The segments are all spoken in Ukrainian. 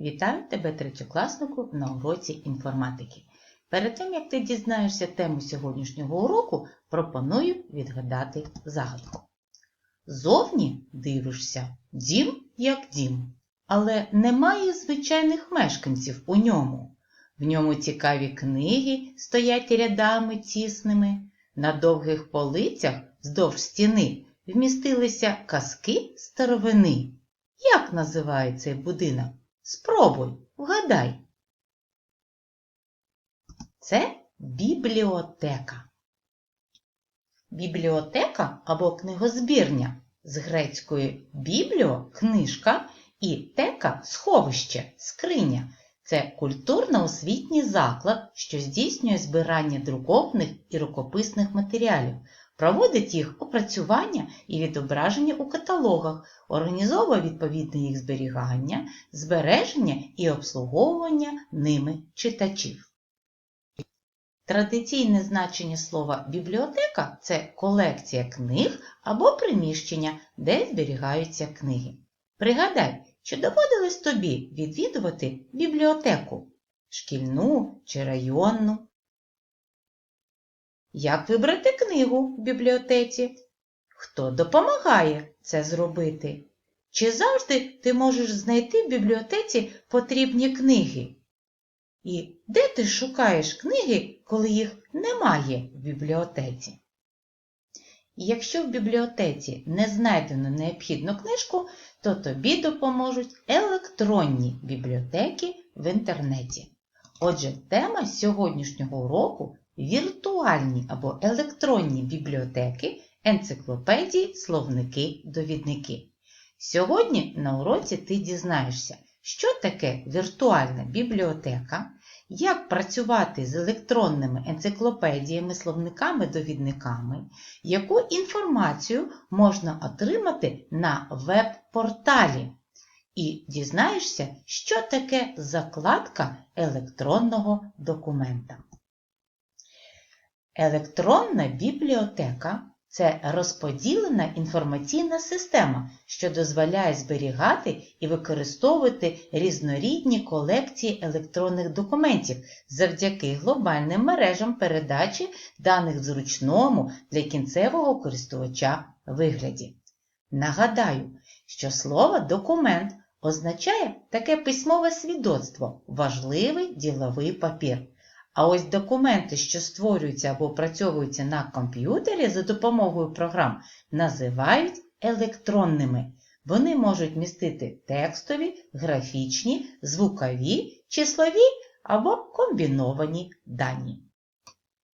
Вітаю тебе, третьокласнику, на уроці інформатики. Перед тим, як ти дізнаєшся тему сьогоднішнього уроку, пропоную відгадати загадку. Зовні дивишся, дім як дім, але немає звичайних мешканців у ньому. В ньому цікаві книги стоять рядами тісними, на довгих полицях вздовж стіни вмістилися казки старовини. Як називає цей будинок? Спробуй, вгадай. Це бібліотека. Бібліотека або книгозбірня з грецької бібліо книжка і тека сховище, скриня. Це культурно-освітній заклад, що здійснює збирання друкованих і рукописних матеріалів, проводить їх опрацювання і відображення у каталогах, організовує відповідне їх зберігання, збереження і обслуговування ними читачів. Традиційне значення слова бібліотека це колекція книг або приміщення, де зберігаються книги. Пригадай, чи доводилось тобі відвідувати бібліотеку шкільну чи районну? Як вибрати книгу в бібліотеці? Хто допомагає це зробити? Чи завжди ти можеш знайти в бібліотеці потрібні книги? І де ти шукаєш книги, коли їх немає в бібліотеці? Якщо в бібліотеці не знайдено необхідну книжку, то тобі допоможуть електронні бібліотеки в інтернеті. Отже, тема сьогоднішнього уроку віртуальні або електронні бібліотеки, енциклопедії, словники, довідники. Сьогодні на уроці ти дізнаєшся, що таке віртуальна бібліотека, як працювати з електронними енциклопедіями, словниками, довідниками, яку інформацію можна отримати на веб-порталі. І дізнаєшся, що таке закладка електронного документа. Електронна бібліотека це розподілена інформаційна система, що дозволяє зберігати і використовувати різнорідні колекції електронних документів завдяки глобальним мережам передачі даних в зручному для кінцевого користувача вигляді. Нагадаю, що слово документ означає таке письмове свідоцтво, важливий діловий папір. А ось документи, що створюються або опрацьовуються на комп'ютері за допомогою програм, називають електронними. Вони можуть містити текстові, графічні, звукові, числові або комбіновані дані.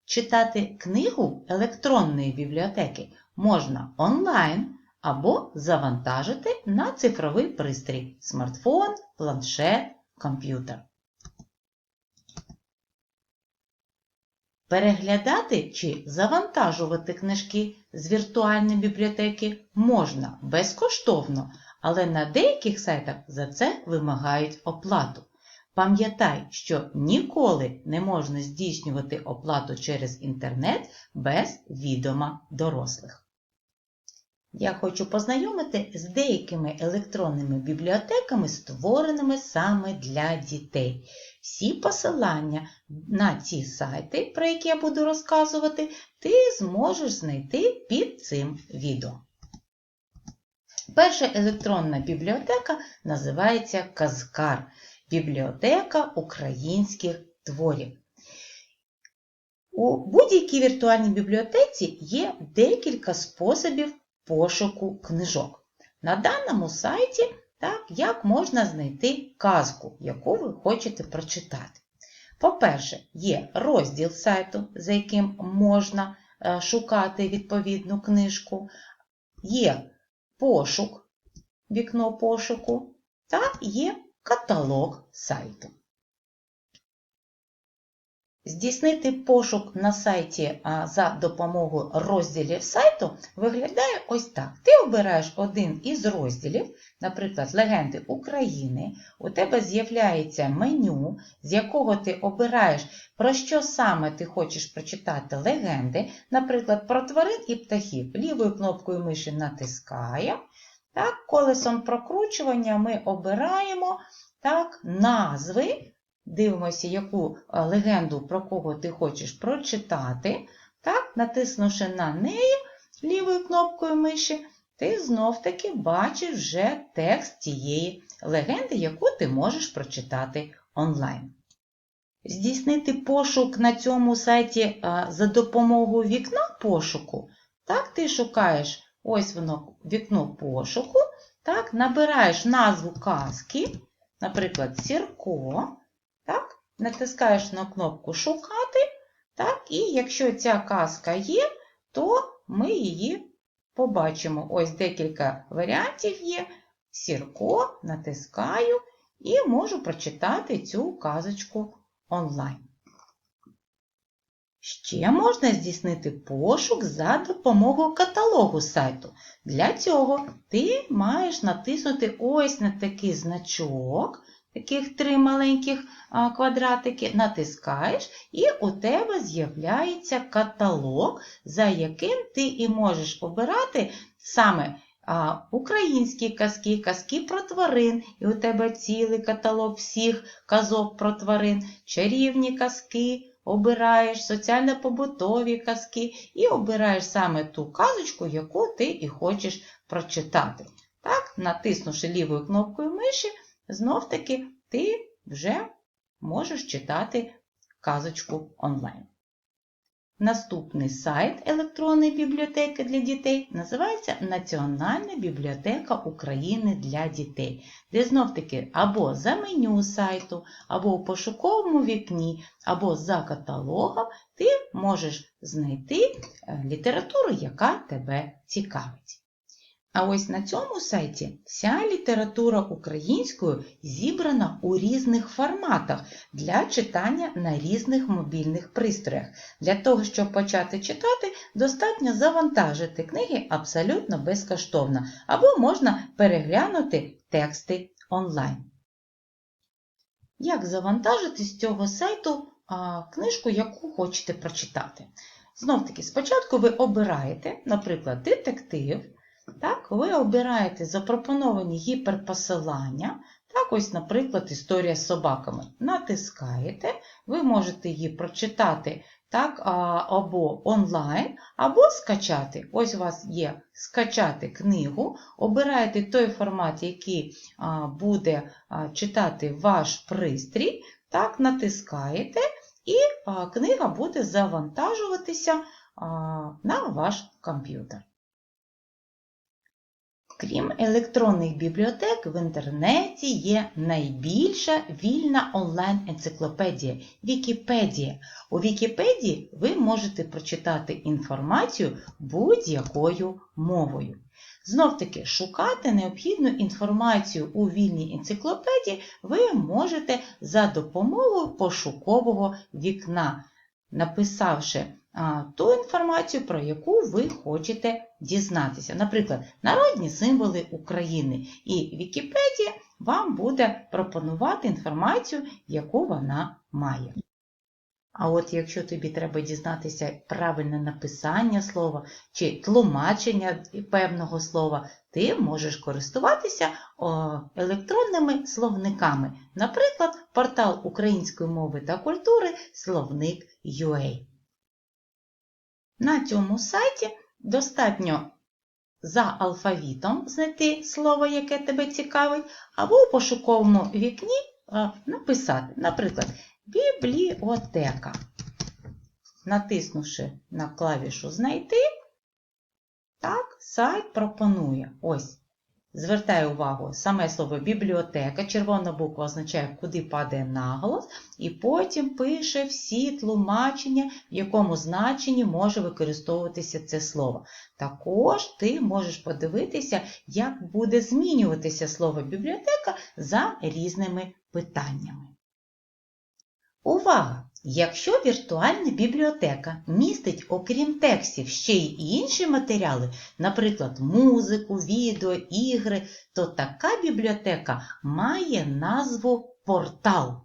Читати книгу електронної бібліотеки можна онлайн або завантажити на цифровий пристрій смартфон, планшет, комп'ютер. Переглядати чи завантажувати книжки з віртуальної бібліотеки можна безкоштовно, але на деяких сайтах за це вимагають оплату. Пам'ятай, що ніколи не можна здійснювати оплату через інтернет без відома дорослих. Я хочу познайомити з деякими електронними бібліотеками, створеними саме для дітей. Всі посилання на ці сайти, про які я буду розказувати, ти зможеш знайти під цим відео. Перша електронна бібліотека називається Казкар Бібліотека українських творів. У будь-якій віртуальній бібліотеці є декілька способів пошуку книжок. На даному сайті так, як можна знайти казку, яку ви хочете прочитати. По-перше, є розділ сайту, за яким можна шукати відповідну книжку, є пошук, вікно пошуку та є каталог сайту. Здійснити пошук на сайті за допомогою розділів сайту виглядає ось так. Ти обираєш один із розділів, наприклад, Легенди України. У тебе з'являється меню, з якого ти обираєш, про що саме ти хочеш прочитати легенди, наприклад, про тварин і птахів. Лівою кнопкою миші натискаємо. Так, Колесом прокручування ми обираємо так, назви. Дивимося, яку е, легенду про кого ти хочеш прочитати. Так, натиснувши на неї лівою кнопкою миші, ти знов-таки бачиш вже текст тієї легенди, яку ти можеш прочитати онлайн. Здійснити пошук на цьому сайті а, за допомогою вікна пошуку. Так, ти шукаєш ось воно вікно пошуку, так, набираєш назву казки, наприклад, Сірко, натискаєш на кнопку Шукати, так, і якщо ця казка є, то ми її побачимо. Ось декілька варіантів є. Сірко, натискаю і можу прочитати цю казочку онлайн. Ще можна здійснити пошук за допомогою каталогу сайту. Для цього ти маєш натиснути ось на такий значок, таких три маленьких квадратики, натискаєш, і у тебе з'являється каталог, за яким ти і можеш обирати саме українські казки, казки про тварин, і у тебе цілий каталог всіх казок про тварин, чарівні казки, обираєш соціально-побутові казки. І обираєш саме ту казочку, яку ти і хочеш прочитати. Так, натиснувши лівою кнопкою миші, знов-таки ти вже можеш читати казочку онлайн. Наступний сайт електронної бібліотеки для дітей називається Національна бібліотека України для дітей, де знов-таки або за меню сайту, або у пошуковому вікні, або за каталогом ти можеш знайти е, літературу, яка тебе цікавить. А ось на цьому сайті вся література українською зібрана у різних форматах для читання на різних мобільних пристроях. Для того, щоб почати читати, достатньо завантажити книги абсолютно безкоштовно, або можна переглянути тексти онлайн. Як завантажити з цього сайту книжку, яку хочете прочитати? Знов таки, спочатку ви обираєте, наприклад, детектив. Так, ви обираєте запропоновані гіперпосилання. Так, ось, наприклад, історія з собаками. Натискаєте, ви можете її прочитати так, або онлайн, або скачати. Ось у вас є скачати книгу, обираєте той формат, який буде читати ваш пристрій, так, натискаєте, і книга буде завантажуватися на ваш комп'ютер. Крім електронних бібліотек, в інтернеті є найбільша вільна онлайн-енциклопедія Вікіпедія. У Вікіпедії ви можете прочитати інформацію будь-якою мовою. Знов-таки, шукати необхідну інформацію у вільній енциклопедії ви можете за допомогою пошукового вікна, написавши ту інформацію, про яку ви хочете дізнатися. Наприклад, народні символи України. І Вікіпедія вам буде пропонувати інформацію, яку вона має. А от якщо тобі треба дізнатися правильне написання слова чи тлумачення певного слова, ти можеш користуватися електронними словниками. Наприклад, портал української мови та культури Словник UA. На цьому сайті достатньо за алфавітом знайти слово, яке тебе цікавить, або у пошуковому вікні написати, наприклад, бібліотека. Натиснувши на клавішу Знайти, так, сайт пропонує ось Звертаю увагу, саме слово бібліотека, червона буква означає, куди падає наголос, і потім пише всі тлумачення, в якому значенні може використовуватися це слово. Також ти можеш подивитися, як буде змінюватися слово бібліотека за різними питаннями. Увага! Якщо віртуальна бібліотека містить, окрім текстів, ще й інші матеріали, наприклад, музику, відео, ігри, то така бібліотека має назву портал.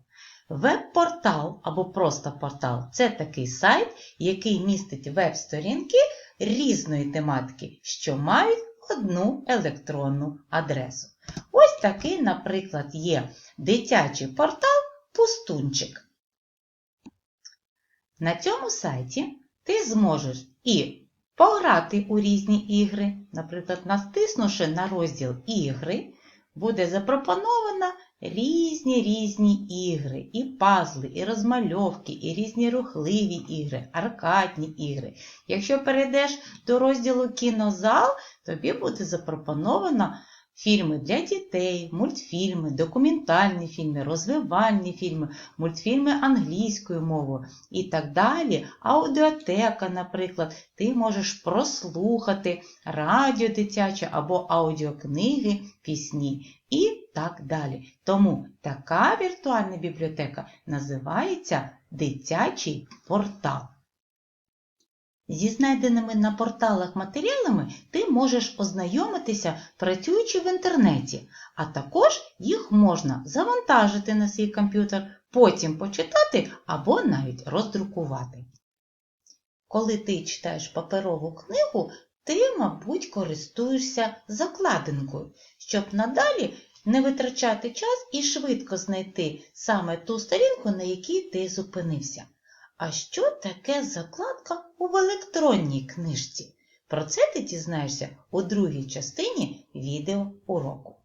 Веб-портал або просто портал це такий сайт, який містить веб-сторінки різної тематики, що мають одну електронну адресу. Ось такий, наприклад, є дитячий портал Пустунчик. На цьому сайті ти зможеш і пограти у різні ігри, наприклад, натиснувши на розділ ігри, буде запропоновано різні різні ігри, і пазли, і розмальовки, і різні рухливі ігри, аркадні ігри. Якщо перейдеш до розділу кінозал, тобі буде запропоновано фільми для дітей, мультфільми, документальні фільми, розвивальні фільми, мультфільми англійською мовою і так далі. Аудіотека, наприклад, ти можеш прослухати радіо дитяче або аудіокниги, пісні і так далі. Тому така віртуальна бібліотека називається дитячий портал. Зі знайденими на порталах матеріалами ти можеш ознайомитися, працюючи в інтернеті, а також їх можна завантажити на свій комп'ютер, потім почитати або навіть роздрукувати. Коли ти читаєш паперову книгу, ти, мабуть, користуєшся закладинкою, щоб надалі не витрачати час і швидко знайти саме ту сторінку, на якій ти зупинився. А що таке закладка в електронній книжці? Про це ти дізнаєшся у другій частині відео уроку.